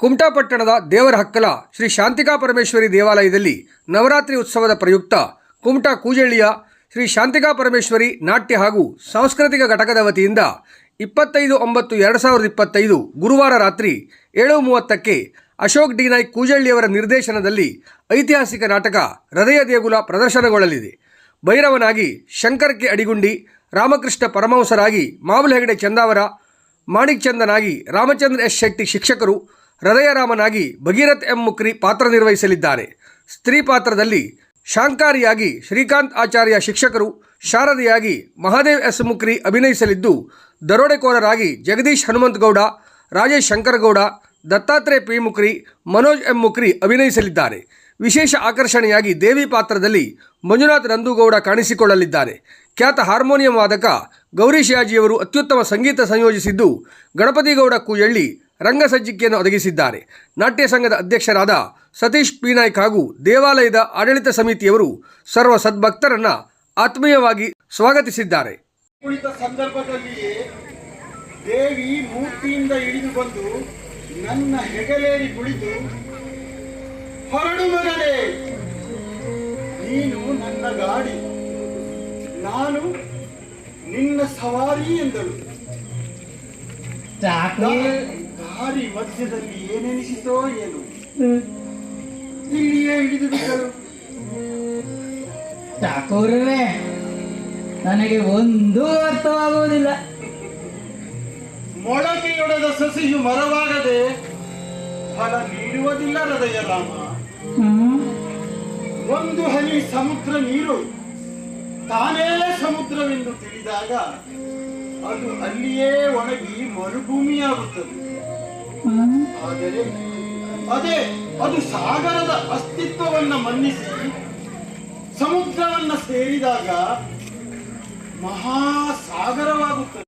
ಕುಮಟಾ ಪಟ್ಟಣದ ದೇವರ ಹಕ್ಕಲ ಶ್ರೀ ಶಾಂತಿಕಾ ಪರಮೇಶ್ವರಿ ದೇವಾಲಯದಲ್ಲಿ ನವರಾತ್ರಿ ಉತ್ಸವದ ಪ್ರಯುಕ್ತ ಕುಮಟಾ ಕೂಜಳ್ಳಿಯ ಶ್ರೀ ಶಾಂತಿಕಾ ಪರಮೇಶ್ವರಿ ನಾಟ್ಯ ಹಾಗೂ ಸಾಂಸ್ಕೃತಿಕ ಘಟಕದ ವತಿಯಿಂದ ಇಪ್ಪತ್ತೈದು ಒಂಬತ್ತು ಎರಡು ಸಾವಿರದ ಇಪ್ಪತ್ತೈದು ಗುರುವಾರ ರಾತ್ರಿ ಏಳು ಮೂವತ್ತಕ್ಕೆ ಅಶೋಕ್ ಡಿ ನಾಯ್ಕ್ ಕೂಜಳ್ಳಿಯವರ ನಿರ್ದೇಶನದಲ್ಲಿ ಐತಿಹಾಸಿಕ ನಾಟಕ ಹೃದಯ ದೇಗುಲ ಪ್ರದರ್ಶನಗೊಳ್ಳಲಿದೆ. ಭೈರವನಾಗಿ ಶಂಕರ್ ಕೆ ಅಡಿಗುಂಡಿ, ರಾಮಕೃಷ್ಣ ಪರಮಹಂಸರಾಗಿ ಮಾವುಲ ಹೆಗಡೆ ಚಂದಾವರ ಮಾಣಿಕ್ ಚಂದನಾಗಿ ರಾಮಚಂದ್ರ ಎಸ್ ಶೆಟ್ಟಿ ಶಿಕ್ಷಕರು ಹೃದಯರಾಮನಾಗಿ ಭಗೀರಥ್ ಎಂ ಮುಕ್ರಿ ಪಾತ್ರ ನಿರ್ವಹಿಸಲಿದ್ದಾರೆ ಸ್ತ್ರೀ ಪಾತ್ರದಲ್ಲಿ ಶಾಂಕಾರಿಯಾಗಿ ಶ್ರೀಕಾಂತ್ ಆಚಾರ್ಯ ಶಿಕ್ಷಕರು, ಶಾರದೆಯಾಗಿ ಮಹಾದೇವ್ ಎಸ್ ಮುಕ್ರಿ ಅಭಿನಯಿಸಲಿದ್ದು, ದರೋಡೆಕೋರರಾಗಿ ಜಗದೀಶ್ ಹನುಮಂತಗೌಡ, ರಾಜೇಶ್ ಶಂಕರಗೌಡ, ದತ್ತಾತ್ರೇಯ ಪಿ ಮುಕ್ರಿ, ಮನೋಜ್ ಎಂ ಮುಕ್ರಿ ಅಭಿನಯಿಸಲಿದ್ದಾರೆ. ವಿಶೇಷ ಆಕರ್ಷಣೆಯಾಗಿ ದೇವಿ ಪಾತ್ರದಲ್ಲಿ ಮಂಜುನಾಥ್ ನಂದುಗೌಡ ಕಾಣಿಸಿಕೊಳ್ಳಲಿದ್ದಾರೆ. ಖ್ಯಾತ ಹಾರ್ಮೋನಿಯಂ ವಾದಕ ಗೌರೀಶ್ ಯಾಜಿಯವರು ಅತ್ಯುತ್ತಮ ಸಂಗೀತ ಸಂಯೋಜಿಸಿದ್ದು, ಗಣಪತಿಗೌಡ ಕೂಯಳ್ಳಿ ರಂಗಸಜ್ಜಿಕೆಯನ್ನು ಒದಗಿಸಿದ್ದಾರೆ. ನಾಟ್ಯ ಸಂಘದ ಅಧ್ಯಕ್ಷರಾದ ಸತೀಶ್ ಪಿ. ನಾಯ್ಕ್ ಹಾಗೂ ದೇವಾಲಯದ ಆಡಳಿತ ಸಮಿತಿಯವರು ಸರ್ವ ಸದ್ಭಕ್ತರನ್ನ ಆತ್ಮೀಯವಾಗಿ ಸ್ವಾಗತಿಸಿದ್ದಾರೆ. ಕುಳಿತ ಸಂದರ್ಭದಲ್ಲಿಯೇ ದೇವಿ ಮೂರ್ತಿಯಿಂದ ಇಳಿದು ಬಂದು ನನ್ನ ಹೆಗಲೇರಿ ಕುಳಿತು ಹೊರಡು ಮಗನೇ ನೀನು ನನ್ನ ಗಾಡಿ ನಾನು ನಿನ್ನ ಸವಾರಿ ಎಂದಳು. ದಾರಿ ಮಧ್ಯದಲ್ಲಿ ಏನೆನಿಸಿತೋ ಏನು? ಇಲ್ಲಿಯೇ ಹಿಡಿದು ಬಿಟ್ಟರು. ಠಾಕೂರೇ ನನಗೆ ಒಂದು ಅರ್ಥವಾಗುವುದಿಲ್ಲ. ಮೊಳಕೆಯೊಡೆದ ಸಸಿಯು ಮರವಾಗದೆ ಫಲ ನೀಡುವುದಿಲ್ಲ ಹೃದಯ ರಾಮ? ಒಂದು ಹನಿ ಸಮುದ್ರ ನೀರು ತಾನೇ ಸಮುದ್ರವೆಂದು ತಿಳಿದಾಗ ಅದು ಅಲ್ಲಿಯೇ ಒಣಗಿ ಮರುಭೂಮಿಯಾಗುತ್ತದೆ? ಆದರೆ ಅದೇ ಅದು ಸಾಗರದ ಅಸ್ತಿತ್ವವನ್ನ ಮನ್ನಿಸಿ ಸಮುದ್ರವನ್ನ ಸೇರಿದಾಗ ಮಹಾಸಾಗರವಾಗುತ್ತದೆ.